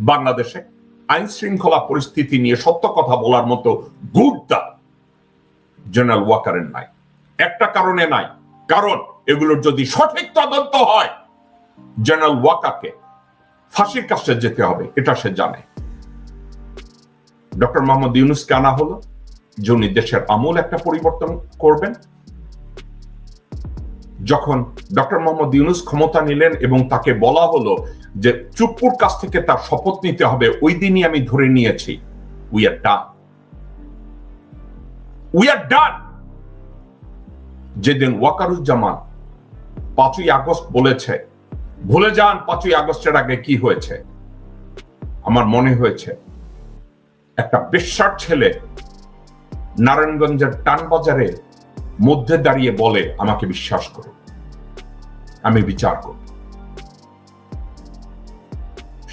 বাংলাদেশে আইন শৃঙ্খলা পরিস্থিতি নিয়ে সত্য কথা বলার মতো গুড়টা জেনারেল ওয়াকারের নাই। একটা কারণে নাই। কারণ এগুলোর যদি সঠিক তদন্ত হয়, জেনারেল ওয়াকাকে ফাঁসির কাছে যেতে হবে, এটা সে জানে। ডক্টর মোহাম্মদ ইউনুসকে আনা হলো যে উনি দেশের আমূল একটা পরিবর্তন করবেন। যখন ডক্টর মোহাম্মদ ইউনুস ক্ষমতা নিলেন এবং তাকে বলা হলো যে চুপ্পুর কাছ থেকে তার শপথ নিতে হবে, ওই দিনই আমি ধরে নিয়েছি। We are done we are ডান যেদিন ওয়াকারুজ্জামান পাঁচই আগস্ট বলেছে, ভুলে যান পাঁচই আগস্টের আগে কি হয়েছে। আমার মনে হয়েছে, একটা বেশ্যার ছেলে নারায়ণগঞ্জের টান টানবাজারে মধ্যে দাঁড়িয়ে বলে, আমাকে বিশ্বাস করো। আমি বিচার করব।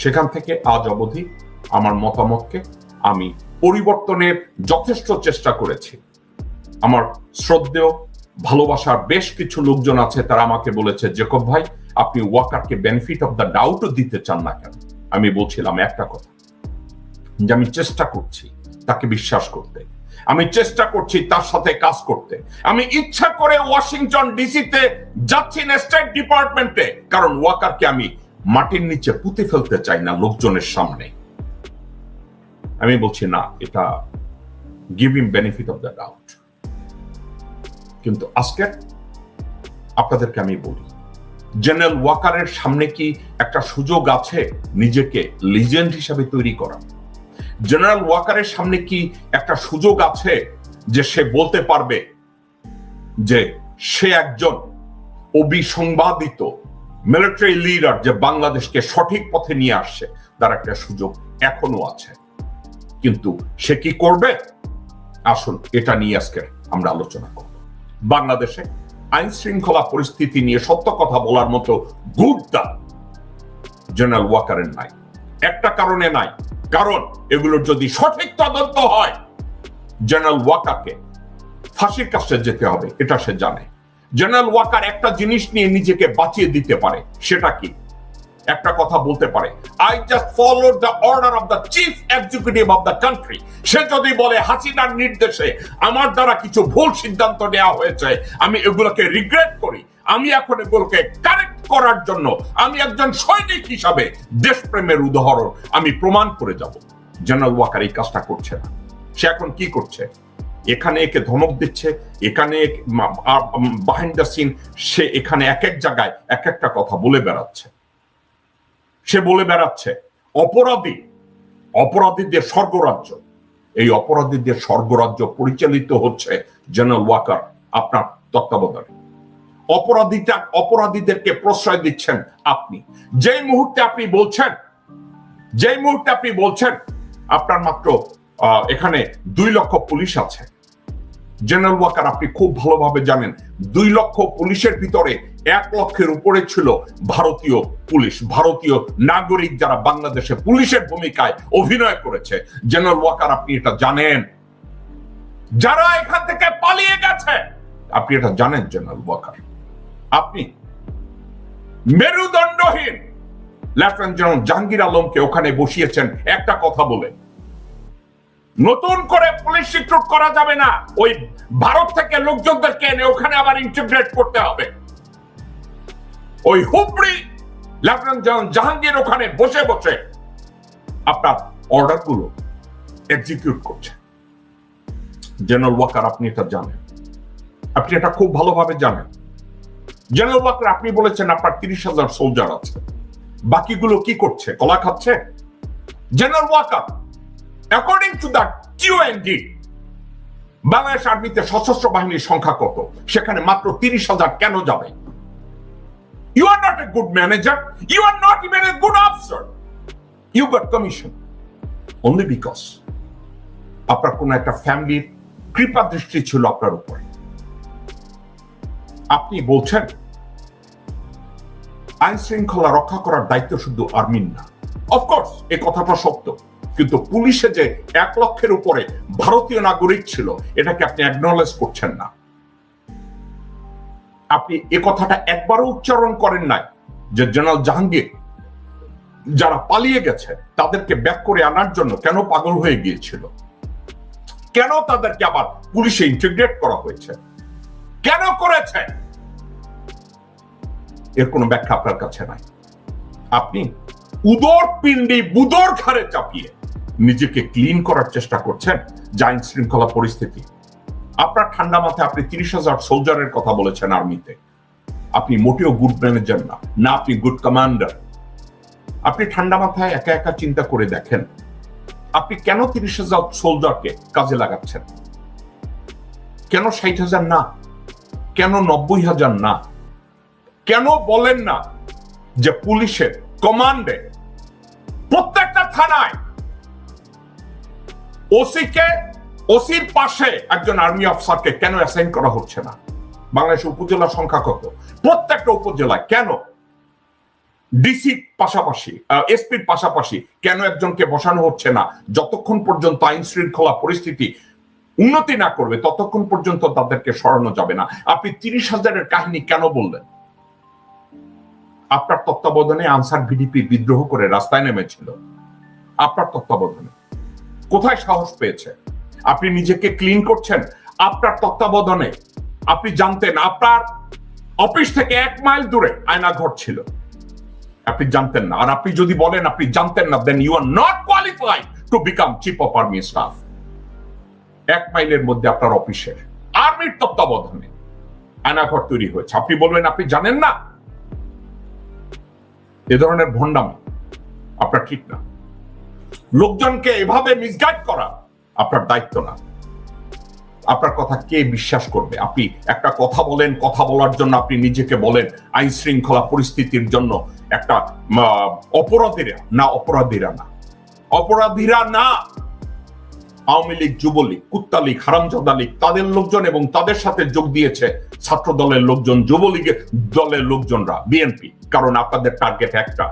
সেখান থেকে আজ অবধি আমার মতামতকে আমি পরিবর্তনের যথেষ্ট চেষ্টা করেছি। আমার শ্রদ্ধেয়, ভালোবাসার বেশ কিছু লোকজন আছে, তারা আমাকে বলেছে, জেকব ভাই, আপনি ওয়াকারকে বেনিফিট অফ দ্য ডাউটও দিতে চান না কেন? আমি বলছিলাম একটা কথা, যে আমি চেষ্টা করছি তাকে বিশ্বাস করতে। আমি চেষ্টা করছি তার সাথে কাজ করতে। আমি ইচ্ছা করে ওয়াশিংটন ডিসিতে যাচ্ছি না স্টেট ডিপার্টমেন্টে, কারণ ওয়াকারকে আমি মাটির নিচে পুঁতে ফেলতে চাই না লোকজনের সামনে। আমি বলছি, না, এটা give benefit of the doubt কিন্তু আজকে আপনাদেরকে আমি বলি জেনারেল ওয়াকারের সামনে কি একটা সুযোগ আছে নিজেকে লিজেন্ড হিসাবে তৈরি করা? জেনারেল ওয়াকারের সামনে কি একটা সুযোগ আছে যে সে বলতে পারবে যে সে একজন অবিসংবাদিত মিলিটারি লিডার যে বাংলাদেশকে সঠিক পথে নিয়ে আসছে, তার একটা সুযোগ এখনও আছে। কিন্তু সে কি করবে? আসুন, এটা নিয়ে আজকে আমরা আলোচনা করব। বাংলাদেশে আইন শৃঙ্খলা পরিস্থিতি নিয়ে সত্য কথা বলার মতো গুড়টা জেনারেল ওয়াকারের নাই। একটা কারণে নাই। কারণ এগুলোর যদি সঠিক তদন্ত হয়, জেনারেল ওয়াকারকে ফাঁসির কাছে যেতে হবে, এটা সে জানে। জেনারেল ওয়াকার একটা জিনিস নিয়ে নিজেকে বাঁচিয়ে দিতে পারে, সেটা কি? একটা কথা বলতে পারে I just follow the order of the chief executive of the country সে যদি বলে, হাসিনার নির্দেশে আমার দ্বারা কিছু ভুল সিদ্ধান্ত নেওয়া হয়েছে, আমি এগুলোকে রিগ্রেট করি, আমি এখন এগুলোকে কারেক্ট করার জন্য, আমি একজন সৈনিক হিসাবে দেশপ্রেমের উদাহরণ, আমি প্রমাণ করে যাব। জেনারেল ওয়াকার এই কাজটা করছে না। সে এখন কি করছে? এখানে একে ধমক দিচ্ছে, এখানে বাহিন্ড দ্য সিন সে এখানে এক এক জায়গায় এক একটা কথা বলে বেড়াচ্ছে। সে বলে বেড়াচ্ছে, অপরাধী অপরাধীদের স্বর্গরাজ্য। এই অপরাধীদের স্বর্গরাজ্য পরিচালিত হচ্ছে জেনারেল ওয়াকার আপনার তত্ত্বাবধানে। অপরাধীটা, অপরাধীদেরকে প্রশ্রয় দিচ্ছেন আপনি। যেই মুহূর্তে আপনি বলছেন, যেই মুহূর্তে আপনি বলছেন, আপনার মাত্র এখানে দুই লক্ষ পুলিশ আছে। জেনারেল ওয়াকার আপনি খুব ভালোভাবে জানেন, দুই লক্ষ পুলিশের ভিতরে এক লক্ষের উপরে ছিল ভারতীয় পুলিশ, ভারতীয় নাগরিক যারা বাংলাদেশে পুলিশের ভূমিকায় অভিনয় করেছে। জেনারেল ওয়াকার আপনি এটা জানেন। যারা এখান থেকে পালিয়ে গেছে, আপনি এটা জানেন জেনারেল ওয়াকার। আপনি মেরুদণ্ডহীন। লেফটেন্যান্ট জেনারেল জাহাঙ্গীর আলমকে ওখানে বসিয়েছেন, একটা কথা বলে। নতুন করে পুলিশ রিক্রুট করা যাবে না। ওই ভারত থেকে লোকজনদেরকে এনে ওখানে আবার ইন্টিগ্রেট করতে হবে। ওই হুবড়ি লেফটেন্যান্ট জাহাঙ্গীর ওখানে বসে বসে আপনার অর্ডারগুলো এক্সিকিউট করছে। জেনারেল ওয়াকার, আপনি এটা জানেন। আপনি এটা খুব ভালোভাবে জানেন। জেনারেল ওয়াকার, আপনি বলেছেন আপনার তিরিশ হাজার সোলজার আছে। বাকিগুলো কি করছে? কলা খাচ্ছে? General Waker according to the Q N D Bangladesh আর্মিতে সশস্ত্র বাহিনীর সংখ্যা কত? সেখানে মাত্র তিরিশ হাজার কেন যাবে? You are not a good manager you are not even a good officer you got commission only because আপনার কোন একটা ফ্যামিলির কৃপা দৃষ্টি ছিল আপনার উপরে। আপনি বলছেন আইন শৃঙ্খলা রক্ষা করার দায়িত্ব শুধু আর্মির না। অফকোর্স এই কথাটা সত্য। কিন্তু পুলিশে যে এক লক্ষের উপরে ভারতীয় নাগরিক ছিল, এটাকে আপনি অ্যাকনোলেজ করছেন না। আপনি এ কথাটা একবারও উচ্চারণ করেন নাই যে জেনারেল জাহাঙ্গীর যারা পালিয়ে গেছে, তাদেরকে ব্যাক করে আনার জন্য কেন পাগল হয়ে গিয়েছিল? কেন তাদেরকে আবার পুলিশে ইন্টিগ্রেট করা হয়েছে? কেন করেছে? এর কোনো ব্যাখ্যা আপনার কাছে নাই। আপনি উদর পিণ্ডি বুদর ঘাড়ে চাপিয়ে নিজেকে ক্লিন করার চেষ্টা করছেন যা আইন শৃঙ্খলা পরিস্থিতি। আপনার ঠান্ডা মাথায় আপনি তিরিশ হাজার সোলজারের কথা বলেছেন আর্মিতে। আপনি মোটেও গুড ম্যানেজার না না আপনি গুড কমান্ডার। আপনি ঠান্ডা মাথায় একা একা চিন্তা করে দেখেন, আপনি কেন তিরিশ হাজার সোলজারকে কাজে লাগাচ্ছেন? কেন ষাট হাজার না? কেন নব্বই হাজার না? কেন বলেন না যে পুলিশের কমান্ডে প্রত্যেকটা থানায় ওসিকে, ওসির পাশে একজন আর্মি অফিসারকে কেন অ্যাসাইন করা হচ্ছে না? বাংলাদেশের উপজেলা সংখ্যা কত? প্রত্যেকটা উপজেলায় কেন? ডিসি পাশাপাশি এসপির পাশাপাশি কেন একজনকে বসানো হচ্ছে না? যতক্ষণ পর্যন্ত আইন শৃঙ্খলা পরিস্থিতি উন্নতি না করবে, ততক্ষণ পর্যন্ত তাদেরকে সরানো যাবে না। আপনি তিরিশ হাজারের কাহিনী কেন বললেন? আপনার তত্ত্বাবধানে আনসার ভিডিপি বিদ্রোহ করে রাস্তায় নেমেছিল। আপনার তত্ত্বাবধানে। কোথায় সাহস পেয়েছে? আপনি নিজেকে ক্লিন করছেন, আপনার তত্ত্বাবধানে। আপনি জানতেন, আপনার অফিস থেকে এক মাইল দূরে আয়না ঘর ছিল। আপনি জানতেন না। আর আপনি যদি বলেন, আপনি জানতেন না then you are not qualified to become chief of army staff এক মাইলের মধ্যে আপনার অফিসের আর্মির তত্ত্বাবধানে আয়নাঘর তৈরি হয়েছে। আপনি বলবেন, আপনি জানেন না? এ ধরনের ভণ্ডামি আপনার ঠিক না। লোকজনকে এভাবে মিসগাইড করা আপনার দায়িত্ব না। আপনার কথা কে বিশ্বাস করবে? আপনি একটা কথা বলেন, কথা বলার জন্য আপনি নিজেকে বলেন আইন শৃঙ্খলা পরিস্থিতির জন্য একটা অপরাধীরা না অপরাধীরা না। অপরাধীরা না। আওয়ামী লীগ, যুবলীগ, কুত্তা লীগ, হারামজাদা লীগ, তাদের লোকজন এবং তাদের সাথে যোগ দিয়েছে ছাত্র দলের লোকজন, যুবলীগের দলের লোকজনরা, বিএনপি। কারণ আপনাদের টার্গেট একটা।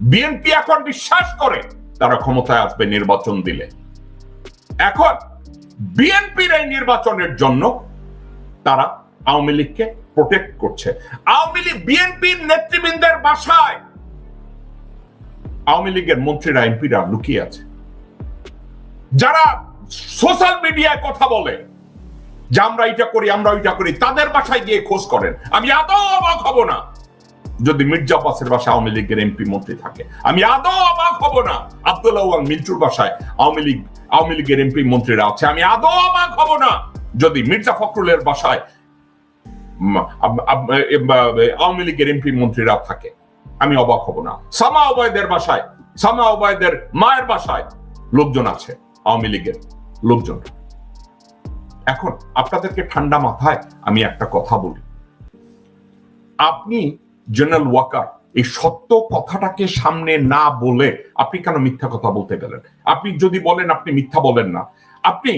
বিএনপি এখন বিশ্বাস করে। তারা ক্ষমতায় আসবে নির্বাচন দিলে। এখন বিএনপির এই নির্বাচনের জন্য তারা আওয়ামী লীগকে প্রোটেক্ট করছে। আওয়ামী লীগ বিএনপির নেতৃবৃন্দের বাসায়। আওয়ামী লীগের মন্ত্রীরা, এমপিরা লুকিয়ে আছে। যারা সোশ্যাল মিডিয়ায় কথা বলে যে আমরা এটা করি, আমরা ওইটা করি, তাদের বাসায় গিয়ে খোঁজ করেন। আমি আদৌ অবাক হব না। যদি মির্জা আব্বাসের বাসায় আওয়ামী লীগের এমপি মন্ত্রী থাকে, আমি আদৌ অবাক হব না। আব্দুল্লাহ মিন্টুর বাসায় আওয়ামী লীগ, আওয়ামী লীগের এমপি মন্ত্রীরা আছে, আমি আদৌ অবাক হব না। যদি মির্জা ফখরুলের বাসায় আওয়ামী লীগের এমপি মন্ত্রীরা থাকে, আমি অবাক হব না। সামা অবয়দের বাসায়, সামা অবয়দের মায়ের বাসায় লোকজন আছে, আওয়ামী লীগের লোকজন। এখন আপনাদেরকে ঠান্ডা মাথায় আমি একটা কথা বলি। আপনি জেনারেল ওয়াকার এই সত্য কথাটাকে সামনে না বলে আপনি কেন মিথ্যা কথা বলতে গেলেন? আপনি যদি বলেন, আপনি মিথ্যা বলেন না। আপনি,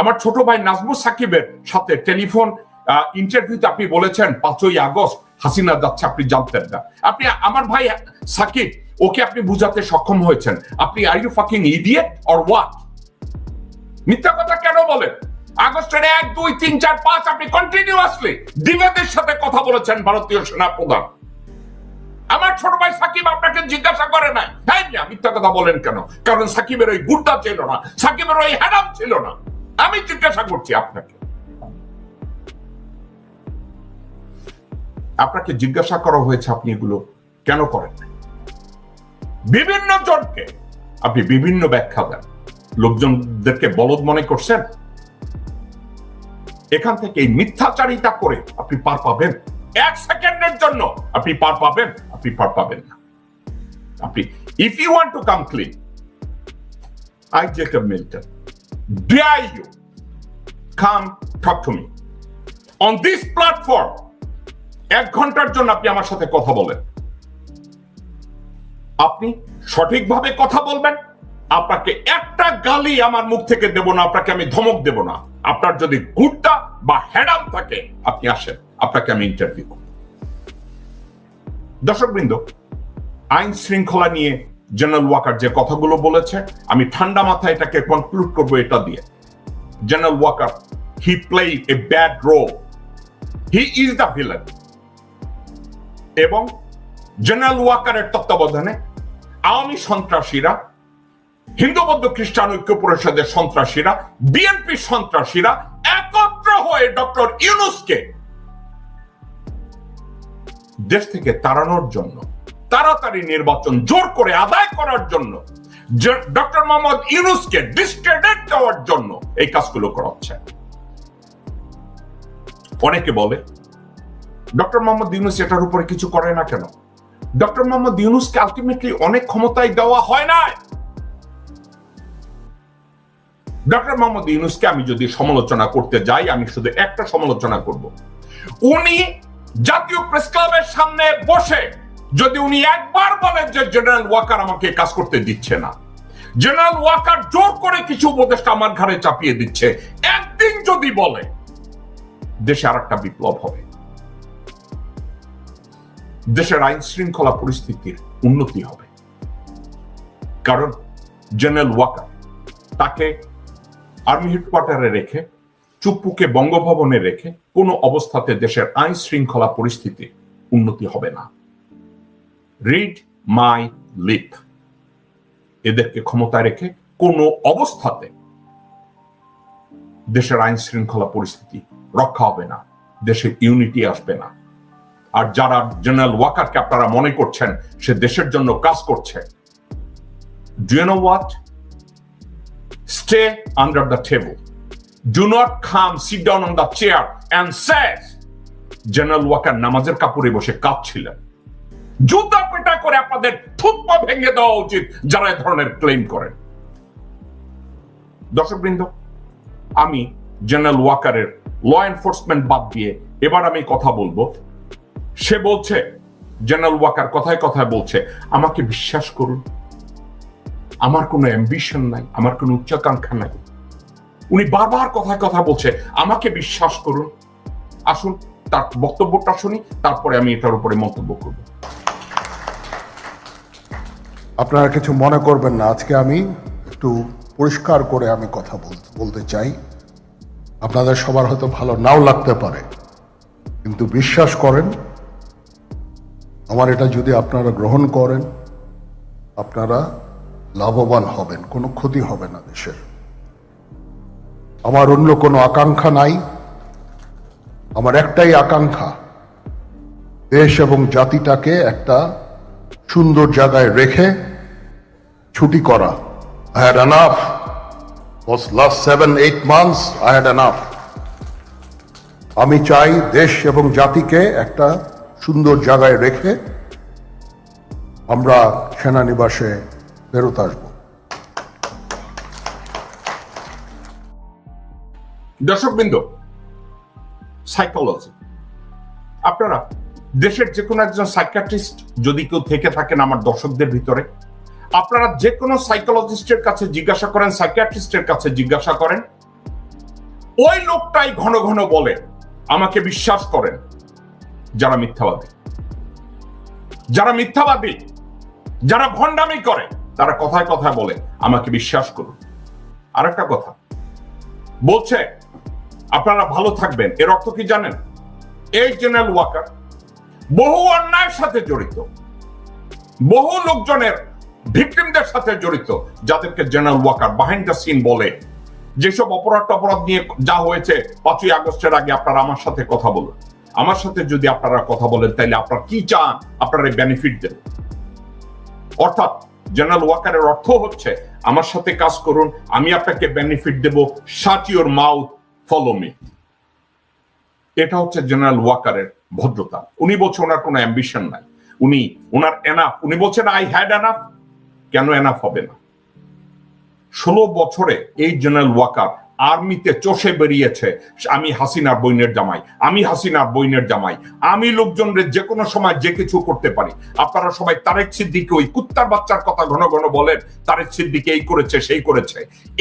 আমার ছোট ভাই নাজমুল সাকিবের সাথে টেলিফোন ইন্টারভিউতে আপনি বলেছেন, পাঁচই আগস্ট হাসিনা যাচ্ছে, আপনি জানতেন না। আপনি, আমার ভাই সাকিব, ওকে আপনি বুঝাতে সক্ষম হয়েছেন। আপনি are you fucking idiot or what মিথ্যা কথা কেন বলেন? আগস্টের এক, দুই, তিন, চার, পাঁচ, আপনি কন্টিনিউয়াসলি দিবেদের সাথে কথা বলেছেন, ভারতীয় সেনা প্রধান আমার ছোট ভাই সাকিব আপনাকে জিজ্ঞাসা করে না? হ্যাঁ মিথ্যা কথা বলেন কেন? কারণ সাকিবের ওই গুর্দা ছিল না, সাকিবের ওই হ্যাডাম ছিল না। আমি জিজ্ঞাসা করছি আপনাকে। আপনাকে জিজ্ঞাসা করা হয়েছে আপনি এগুলো কেন করেন বিভিন্ন জনকে আপনি বিভিন্ন ব্যাখ্যা দেন। লোকজনদেরকে বলদ মনে করছেন? এখান থেকে এই মিথ্যাচারিতা করে আপনি পার পাবেন। এক সেকেন্ডের জন্য আপনি পার পাবেন। আপনি পার পাবেন না। আপনি if you want to come clean I dare you come talk to me on this platform এক ঘণ্টার জন্য আপনি আমার সাথে কথা বলেন। আপনি সঠিকভাবে কথা বলবেন। আপনাকে একটা গালি আমার মুখ থেকে দেব না, আপনাকে আমি ধমক দেব না। আপনার যদি গুড্ডা বা হ্যাডাম থাকে, আপনি আসেন। আপনাকে আমি ইন্টারভিউ করব। দর্শকবৃন্দ আইন শৃঙ্খলা নিয়ে জেনারেল ওয়াকার যে কথাগুলো বলেছে, আমি ঠান্ডা মাথায় এটাকে কনক্লুড করব এটা দিয়ে। General Waker he play a bad role he is the villain এবং জেনারেল ওয়াকারের তত্ত্বাবধানে আওয়ামী সন্ত্রাসীরা, হিন্দু বৌদ্ধ খ্রিস্টান ঐক্য পরিষদের সন্ত্রাসীরা বিএনপি সন্ত্রাসীরা একত্র হয়ে ডক্টর ইউনুসকে দেশ থেকে তাড়ানোর জন্য, তাড়াতাড়ি নির্বাচন জোর করে আদায় করার জন্য ডক্টর মোহাম্মদ ইউনুসকে ডিসক্রেডিট দেওয়ার জন্য এই কাজগুলো করা হচ্ছে। অনেকে বলে, ডক্টর মোহাম্মদ ইউনুস এটার উপরে কিছু করে না কেন? ডক্টর মোহাম্মদ ইউনুসকে আলটিমেটলি অনেক ক্ষমতায় দেওয়া হয় না ডক্টর মোহাম্মদ ইউনুসকে আমি যদি সমালোচনা করতে যাই, আমি শুধু একটা সমালোচনা করব। উনি জাতীয় প্রেস ক্লাবের সামনে বসে যদি উনি একবার বলেন যে জেনারেল ওয়াকার আমাকে কাজ করতে দিচ্ছে না। জেনারেল ওয়াকার জোর করে কিছু উপদেষ্টা আমার ঘাড়ে চাপিয়ে দিচ্ছে। একদিন যদি বলে, দেশে আর একটা বিপ্লব হবে। দেশের আইন শৃঙ্খলা পরিস্থিতির উন্নতি হবে। কারণ জেনারেল ওয়াকার তাকে আর্মি হেডকোয়ার্টারে রেখে, চুপ্পুকে বঙ্গভবনে রেখে কোনো অবস্থাতে দেশের আইন শৃঙ্খলা পরিস্থিতি উন্নতি হবে না। রিড মাই লিপ এদেরকে ক্ষমতায় রেখে কোনো অবস্থাতে দেশের আইন শৃঙ্খলা পরিস্থিতি রক্ষা হবে না, দেশের ইউনিটি আসবে না। আর যারা জেনারেল ওয়াকারকে আপনারা মনে করছেন, সে দেশের জন্য কাজ করছে। Do no stay under the table do not come sit down on the chair general Waker নামাজের কাপড়ে বসে কাঁদছিলেন। জুতা পেটা করে আপনাদের থুপ্পা ভেঙে দেওয়া উচিত যারা এ ধরনের ক্লেম করেন। দর্শকবৃন্দ, আমি জেনারেল ওয়াকারের ল এনফোর্সমেন্ট বাদ দিয়ে এবার আমি কথা বলব। সে বলছে জেনারেল ওয়াকার কথায় কথায় বলছে, আমাকে বিশ্বাস করুন। আমার কোনো অ্যাম্বিশন নাই, আমার কোনো উচ্চাকাঙ্ক্ষা নাই। উনি বারবার কথায় কথা বলছে, আমাকে বিশ্বাস করুন। আসুন, তার বক্তব্যটা শুনি, তারপরে আমি এটার উপরে মন্তব্য করব। আপনারা কিছু মনে করবেন না, আজকে আমি একটু পরিষ্কার করে আমি কথা বলতে চাই। আপনাদের সবার হয়তো ভালো নাও লাগতে পারে, কিন্তু বিশ্বাস করেন, আমার এটা যদি আপনারা গ্রহণ করেন, আপনারা লাভবান হবেন, কোনো ক্ষতি হবে না দেশের। আমার অন্য কোনো আকাঙ্ক্ষা নাই। আমার একটাই আকাঙ্ক্ষা, দেশ এবং জাতিটাকে একটা সুন্দর জায়গায় রেখে ছুটি করা। I had was last seven, eight months, I had enough. আমি চাই দেশ এবং জাতিকে একটা সুন্দর জায়গায় রেখে আমরা সেনানিবাসে ফেরত আসব। দর্শকবৃন্দ সাইকোলজি আপনারা দেশের যে কোনো একজন সাইকিয়াট্রিস্ট যদি কেউ থেকে থাকেন আমার দর্শকদের ভিতরে, আপনারা যে কোনো সাইকোলজিস্টের কাছে জিজ্ঞাসা করেন সাইকিয়াট্রিস্টের কাছে জিজ্ঞাসা করেন, ওই লোকটাই ঘন ঘন বলে, আমাকে বিশ্বাস করেন, যারা মিথ্যাবাদী। যারা মিথ্যাবাদী, যারা ভণ্ডামি করে, তারা কথায় কথায় বলে, আমাকে বিশ্বাস করুন। আরেকটা কথা, বলছে আপনারা ভালো থাকবেন। এর অর্থ কি জানেন? এই জেনারেল ওয়াকার বহু অন্যায়ের সাথে জড়িত, বহু লোকজনের ভিকটিমদের সাথে জড়িত, যাদেরকে general Waker behind the scene বলে, যেসব অপরাধ অপরাধ নিয়ে যা হয়েছে পাঁচই আগস্টের আগে আপনারা আমার সাথে কথা বলুন। আমার সাথে যদি আপনারা কথা বলেন, তাহলে আপনারা কি চান? আপনারা বেনিফিট দেন। অর্থাৎ জেনারেল ওয়াকারের অর্থ হচ্ছে, আমার সাথে কাজ করুন, আমি আপনাকে বেনিফিট দেব ইউর মাউথ ফলো মি এটা হচ্ছে জেনারেল ওয়াকারের ভদ্রতা। উনি বলছে ওনার কোনো অ্যাম্বিশন নাই। উনি ওনার এনাফ উনি বলছেন আই হ্যাড এনাফ কেন এনাফ হবে না? ষোলো বছরে এই জেনারেল ওয়াকার আর্মিতে চষে বেরিয়েছে, আমি হাসিনার বইনের জামাই, আমি হাসিনার বইনের জামাই, আমি লোকজনদের যে কোনো সময় যে কিছু করতে পারি। আপনারা সবাই তারেক সিদ্দিকে ওই কুত্তার বাচ্চার কথা ঘন ঘন বলেন, তারেক সিদ্দিকে এই করেছে, সেই করেছে।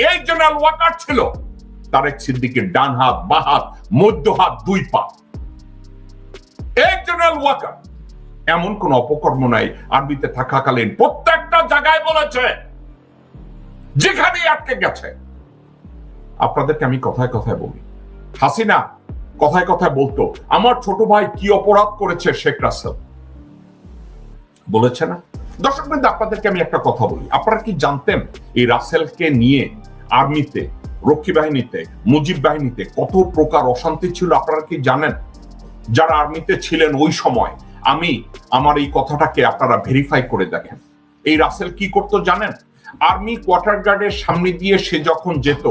এই জেনারেল ওয়াকার ছিল। তারেক সিদ্দিকের ডান হাত, বা হাত, মধ্য হাত, দুই পা। এই জেনারেল এমন কোন অপকর্ম নাই, আরবিতে থাকাকালীন প্রত্যেকটা জায়গায় বলেছে, যেখানে আটকে গেছে। আপনাদেরকে আমি কথায় কথায় বলি, হাসিনা কথায় কথায় বলতো, আমার ছোট ভাই কি অপরাধ করেছে? শেখ রাসেল। বলেছে না। দর্শক আপনাদেরকে আমি একটা কথা বলি। আপনারা কি জানতেন এই রাসেলকে নিয়ে আর্মিতে রক্ষী বাহিনীতে, মুজিব বাহিনীতে কত প্রকার অশান্তি ছিল আপনারা কি জানেন? যারা আর্মিতে ছিলেন ওই সময়, আমি আমার এই কথাটাকে আপনারা ভেরিফাই করে দেখেন। এই রাসেল কি করতো জানেন? আর্মি কোয়ার্টার গার্ডের সামনে দিয়ে সে যখন যেত,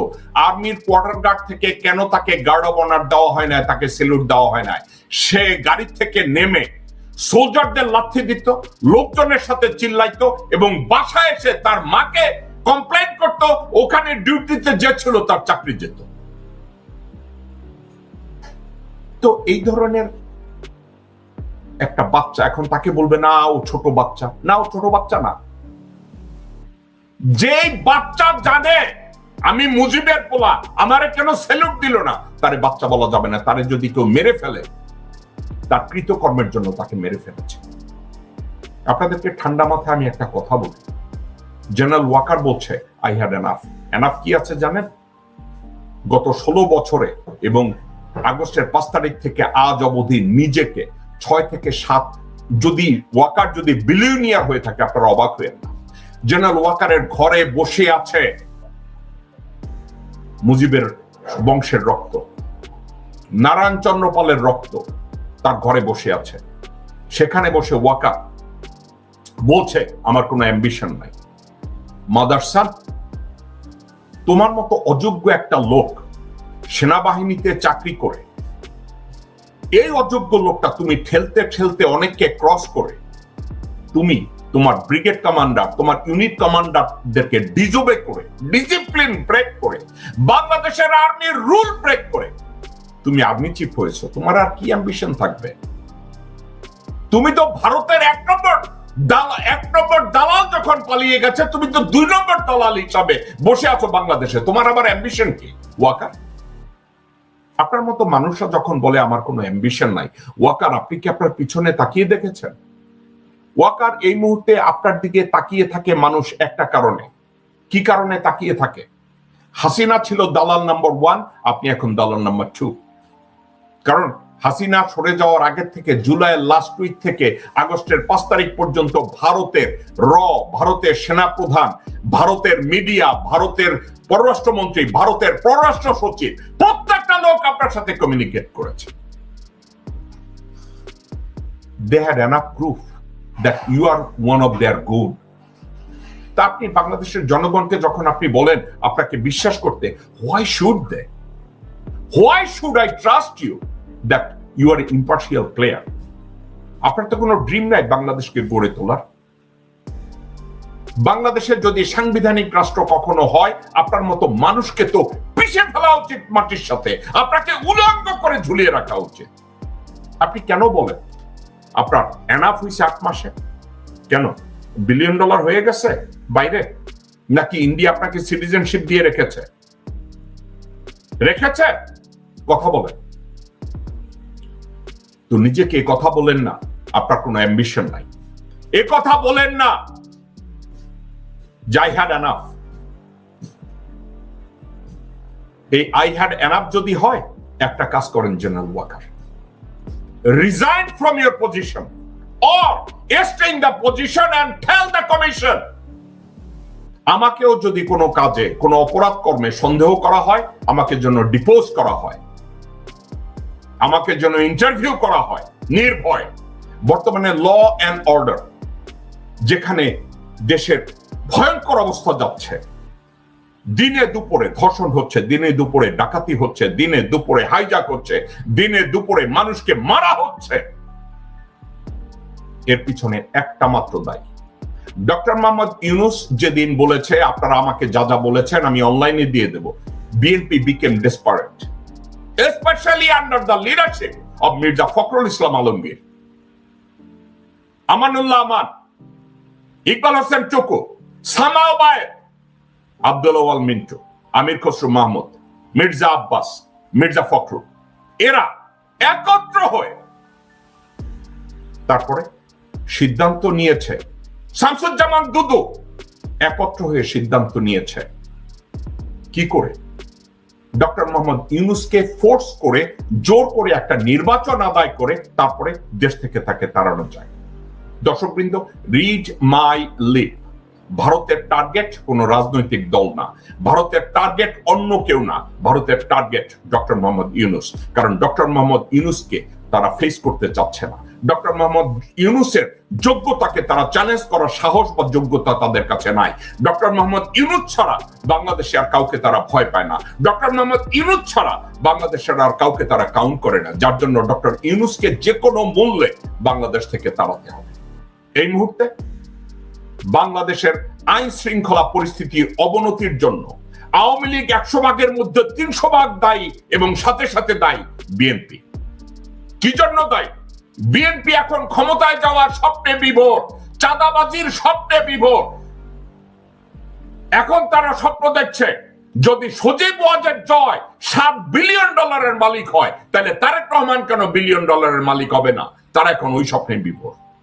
আর্মির কোয়ার্টার গার্ড থেকে কেন তাকে গার্ড অব অনার দেওয়া হয় না তাকে সেলুট দেওয়া হয় না সে গাড়ি থেকে নেমে সোলজারদের লাথি দিত, লোকজনের সাথে চিল্লাইতো এবং বাসায় এসে তার মাকে কমপ্লেন করতো, ওখানে ডিউটিতে যে ছিল তার চাকরি যেত। তো এই ধরনের একটা বাচ্চা, এখন তাকে বলবে, না, ও ছোট বাচ্চা। না, ও ছোট বাচ্চা না। যে বাচ্চা জানে, আমি মুজিবের পোলা, আমারে কেন সেলুট দিল না? তারে বাচ্চা বলা যাবে না। তারে যদি কেউ মেরে ফেলে, তার কৃতকর্মের জন্য তাকে মেরে ফেলেছে। আপনাদেরকে ঠান্ডা মাথায় আমি একটা কথা বলি। জেনারেল ওয়াকার বলছে আই হ্যাড এনাফ এনাফ কি আছে জানেন? গত ষোলো বছরে এবং আগস্টের পাঁচ তারিখ থেকে আজ অবধি নিজেকে ছয় থেকে সাত যদি ওয়াকার যদি বিলিয়নিয়ার হয়ে থাকে, আপনারা অবাক হয়ে না জেনারেল ওয়াকারের ঘরে বসে আছে মুজিবের বংশের রক্ত, নারায়ণ চন্দ্রপালের রক্ত তার ঘরে বসে আছে। সেখানে বসে ওয়াকার বলছে, আমার কোনো অ্যাম্বিশন নাই। মাদারসান তোমার মতো অযোগ্য একটা লোক সেনাবাহিনীতে চাকরি করে, এই অযোগ্য লোকটা তুমি ঠেলতে ঠেলতে অনেককে ক্রস করে, তুমি তোমার ব্রিগেড কমান্ডার তোমার ইউনিট কমান্ডারদেরকে ডিজোবে করে ডিসিপ্লিন ব্রেক করে, বাংলাদেশের আর্মির রুল ব্রেক করে, তুমি আর্মি চিফ হয়েছো, তোমার আর কি অ্যাম্বিশন থাকবে? তুমি তো ভারতের এক নম্বর এক নম্বর দালাল যখন পালিয়ে গেছে, তুমি তো দুই নম্বর দালাল হিসাবে বসে আছো বাংলাদেশে। তোমার আবার অ্যাম্বিশন কি? ওয়াকার? আপনার মতো মানুষরা যখন বলে, আমার কোনো অ্যাম্বিশন নাই। ওয়াকার, আপনি কি আপনার পিছনে তাকিয়ে দেখেছেন? ওয়াকার, এই মুহূর্তে আপনার দিকে তাকিয়ে থাকে মানুষ একটা কারণে। কি কারণে তাকিয়ে থাকে? হাসিনা ছিল দালাল নাম্বার ওয়ান আপনি এখন দালাল নাম্বার টু কারণ হাসিনা সরে যাওয়ার আগের থেকে জুলাইয়ের লাস্ট উইক থেকে আগস্টের পাঁচ তারিখ পর্যন্ত ভারতের র, ভারতের সেনাপ্রধান, ভারতের মিডিয়া ভারতের পররাষ্ট্রমন্ত্রী, ভারতের পররাষ্ট্র সচিব, প্রত্যেকটা লোক আপনার সাথে কমিউনিকেট করেছে। They had proof that you are one of their good তা আপনি বাংলাদেশের জনগণকে যখন আপনি বলেন আপনাকে বিশ্বাস করতে why should they why should I trust you that you are impartial player আপনার তো কোনো ড্রিম নাই বাংলাদেশকে গড়ে তোলার। বাংলাদেশের যদি সাংবিধানিক রাষ্ট্র কখনো হয়, আপনার মতো মানুষকে তো পিছিয়ে ফেলা উচিত মাটির সাথে। আপনাকে উলঙ্গ করে ঝুলিয়ে রাখা উচিত। আপনি কেন বলেন? আপনার এনাফ হয়েছে আট মাসে? কেন? বিলিয়ন ডলার হয়ে গেছে বাইরে? নাকি ইন্ডিয়া আপনাকে সিটিজেনশিপ দিয়ে রেখেছে? রেখেছে? কথা বলেন। তো নিজেকে এ কথা বলেন না, আপনার কোনো অ্যাম্বিশন নাই। এ কথা বলেন না। যাই হ্যাড এনাফ এই আই হ্যাড এনাফ যদি হয়, একটা কাজ করেন general Waker resign from your position stay in the position and tell the commission আমাকেও যদি কোনো কাজে, কোনো অপরাধ কর্মে সন্দেহ করা হয়, আমাকে জন্য ডিপোজ করা হয়। আমাকে জন্য ইন্টারভিউ করা হয়, নির্ভয়। বর্তমানে ল অ্যান্ড অর্ডার যেখানে দেশের ভয়ঙ্কর অবস্থা যাচ্ছে। দিনে দুপুরে ধর্ষণ হচ্ছে, দিনে দুপুরে ডাকাতি হচ্ছে, দিনে দুপুরে হাইজাক হচ্ছে, দিনে দুপুরে মানুষকে মারা হচ্ছে। এর পিছনে একটা মাত্র দায়ী। ডক্টর মোহাম্মদ ইউনুস যেদিন বলেছে, আপনারা আমাকে যা যা বলেছেন আমি অনলাইনে দিয়ে দেব। BNP became desperate especially under the leadership of Mirza Fakhrul Islam Alamgir. Amanullah Aman, Iqbal Hossein Choko, Samao Bayer, Abdul Awal Mintu Amir Khasru Mahmud Mirza Abbas Mirza Fakhrul এরা একত্র হয়ে তারপরে সিদ্ধান্ত নিয়েছে শামসুজ্জামান দুদু একত্র হয়ে সিদ্ধান্ত নিয়েছে কি করে ডক্টর মোহাম্মদ ইউনুসকে ফোর্স করে, জোর করে একটা নির্বাচন আদায় করে, তারপরে দেশ থেকে তাকে তাড়ানো যায়। দর্শকবৃন্দ রিড মাই লিপ ভারতের টার্গেট কোন রাজনৈতিক দল না। ভারতের টার্গেট অন্য কেউ না। ভারতের টার্গেট ডক্টর মোহাম্মদ ইউনুস। কারণ ডক্টর মোহাম্মদ ইউনুসকে তারা ফেস করতে চাচ্ছে না। ডক্টর মোহাম্মদ ইউনুসের যোগ্যতাকে তারা চ্যালেঞ্জ করার সাহস বা যোগ্যতা তাদের কাছে নাই। ডক্টর মোহাম্মদ ইউনুস ছাড়া বাংলাদেশে আর কাউকে তারা ভয় পায় না। ডক্টর মোহাম্মদ ইউনুস ছাড়া বাংলাদেশের আর কাউকে তারা কাউন্ট করে না। যার জন্য ডক্টর ইউনুসকে যে কোনো মূল্যে বাংলাদেশ থেকে তাড়াতে হবে। এই মুহূর্তে বাংলাদেশের আইন শৃঙ্খলা পরিস্থিতির অবনতির জন্য আওয়ামী লীগ একশো ভাগের মধ্যে তিনশো ভাগ দায়ী এবং সাথে সাথে দায়ী বিএনপি। কি জন্য দায়ী? বিএনপি এখন ক্ষমতায় যাওয়ার স্বপ্নে বিভোর, চাঁদাবাজির স্বপ্নে বিভোর। এখন তারা স্বপ্ন দেখছে, যদি সজীব ওয়াজের জয় সাত বিলিয়ন ডলারের মালিক হয়, তাহলে তারেক রহমান কেন বিলিয়ন ডলারের মালিক হবে না? তারা এখন ওই স্বপ্নে বিভোর।